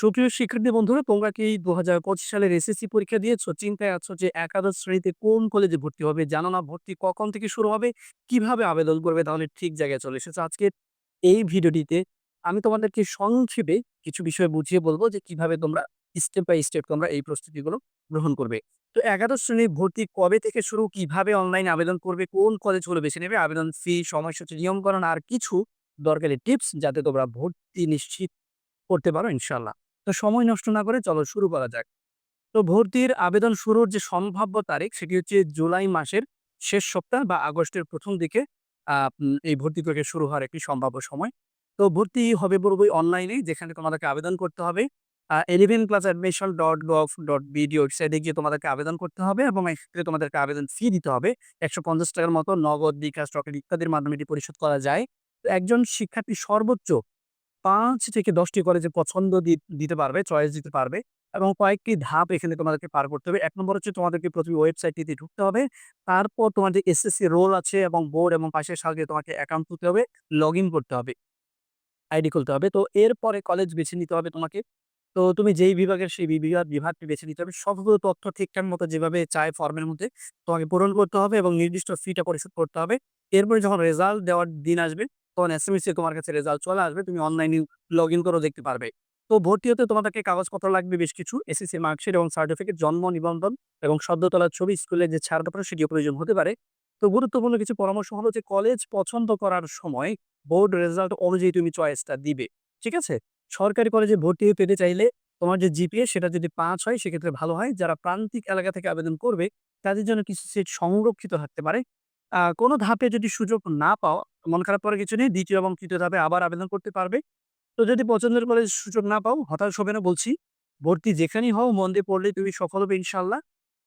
সুপ্রিয় শিক্ষার্থী বন্ধুরা, তোমরা কি দু হাজার পঁচিশ সালের এসএসসি পরীক্ষা দিয়েছ? চিন্তায় আছো যে একাদশ শ্রেণীতে কোন কলেজে ভর্তি হবে? জানো না ভর্তি কখন থেকে শুরু হবে? কীভাবে আবেদন করবে? তাহলে ঠিক জায়গায় চলে এসেছে। আজকে এই ভিডিওটিতে আমি তোমাদেরকে সংক্ষেপে কিছু বিষয় বুঝিয়ে বলব যে কীভাবে তোমরা স্টেপ বাই স্টেপ তোমরা এই প্রস্তুতিগুলো গ্রহণ করবে। তো একাদশ শ্রেণির ভর্তি কবে থেকে শুরু? কীভাবে অনলাইন আবেদন করবে? কোন কলেজগুলো বেছে নেবে? আবেদন ফি সময়সূচি নিয়মকরণ আর কিছু দরকারি টিপস যাতে তোমরা ভর্তি নিশ্চিত করতে পারো ইনশাল্লাহ তো সময় নষ্ট না করে চলো শুরু করা যাক। তো ভর্তির আবেদন শুরুর যে সম্ভাব্য তারিখ সেটি হচ্ছে জুলাই মাসের শেষ সপ্তাহ বা আগস্টের প্রথম দিকে এই ভর্তি প্রক্রিয়া শুরু হওয়ার একটি সম্ভাব্য সময়। তো ভর্তি হবে বলব অনলাইনে যেখানে তোমাদেরকে আবেদন করতে হবে। Eleven class admission dot gov dot BD ওয়েবসাইটে গিয়ে তোমাদেরকে আবেদন করতে হবে এবং এক্ষেত্রে তোমাদেরকে আবেদন ফি দিতে হবে। একশো পঞ্চাশ টাকার মতো নগদ, বিকাশ, রকেট ইত্যাদির মাধ্যমে এটি পরিশোধ করা যায়। তো একজন শিক্ষার্থী সর্বোচ্চ পাঁচ থেকে দশটি কলেজে পছন্দ দিতে পারবে চয়েস দিতে পারবে এবং কয়েকটি ধাপ এখানে তোমাদেরকে পার করতে হবে। এক নম্বর হচ্ছে তোমাদেরকে প্রথমে ওয়েবসাইটটিতে ঢুকতে হবে, তারপর তোমার যে এসএসসি রোল আছে এবং বোর্ড এবং পাশের সাথে তোমাকে অ্যাকাউন্ট খুলতে হবে লগ করতে হবে আইডি খুলতে হবে। তো এরপরে কলেজ বেছে নিতে হবে তোমাকে। তো তুমি যেই বিভাগের সেই বিভাগ, বিভাগটি বেছে নিতে হবে। সবগুলো তথ্য ঠিকঠাক মতো যেভাবে চায় ফর্মের মধ্যে তোমাকে পূরণ করতে হবে এবং নির্দিষ্ট ফিটা পরিশোধ করতে হবে। এরপরে যখন রেজাল্ট দেওয়ার দিন আসবে তখন এস এম এস তোমার কাছে রেজাল্ট চলে আসবে, তুমি অনলাইনে লগ ইন করেও দেখতে পারবে। তো ভর্তি হতে তোমাদেরকে কাগজপত্র লাগবে বেশ কিছু এসএসসি মার্কশিট এবং সার্টিফিকেট জন্ম, নিবন্ধন এবং সদ্য তোলার ছবি, স্কুলের যে ছাড়পত্র সেটিও প্রয়োজন হতে পারে। তো গুরুত্বপূর্ণ কিছু পরামর্শ হলো যে কলেজ পছন্দ করার সময় বোর্ড রেজাল্ট অনুযায়ী তুমি চয়েসটা দিবে, ঠিক আছে? সরকারি কলেজে ভর্তি হয়ে পেতে চাইলে তোমার যে জিপিএ সেটা যদি পাঁচ হয়, সেক্ষেত্রে ভালো হয়। যারা প্রান্তিক এলাকা থেকে আবেদন করবে, তাদের জন্য কিছু সিট সংরক্ষিত থাকতে পারে। কোনো ধাপে যদি সুযোগ না পাও, মন খারাপ করার কিছু নেই, দ্বিতীয় এবং তৃতীয় ধাপে আবার আবেদন করতে পারবে। তো যদি পছন্দের কলেজ সুযোগ না পাও, হতাশ হবে না বলছি। ভর্তি যেখানেই হও, মন দিয়ে পড়লে তুমি সফল হবে ইনশাল্লাহ।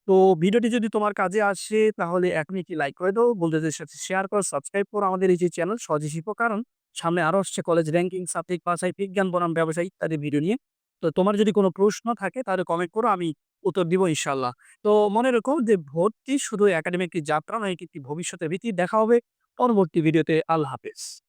তো ভিডিওটি যদি তোমার কাজে আসে, তাহলে এখনই একটি লাইক করে দাও, বন্ধুদের সাথে শেয়ার করো, সাবস্ক্রাইব করো আমাদের এই যে চ্যানেল সহজে শিল্প কারণ, সামনে আরও আসছে কলেজ র্যাঙ্কিং, সাবজেক্ট পাশাই বিজ্ঞান, বনাম, ব্যবসায়ী ইত্যাদি ভিডিও নিয়ে। তো তোমার যদি কোনো প্রশ্ন থাকে, তাহলে কমেন্ট করো, আমি উত্তর দিব ইনশাল্লাহ। তো মনে রেখো যে ভর্তি শুধু একাডেমিক যাত্রা নয় একটি ভবিষ্যতের ভীতি। দেখা হবে পরবর্তী ভিডিওতে আল্লাহ হাফেজ।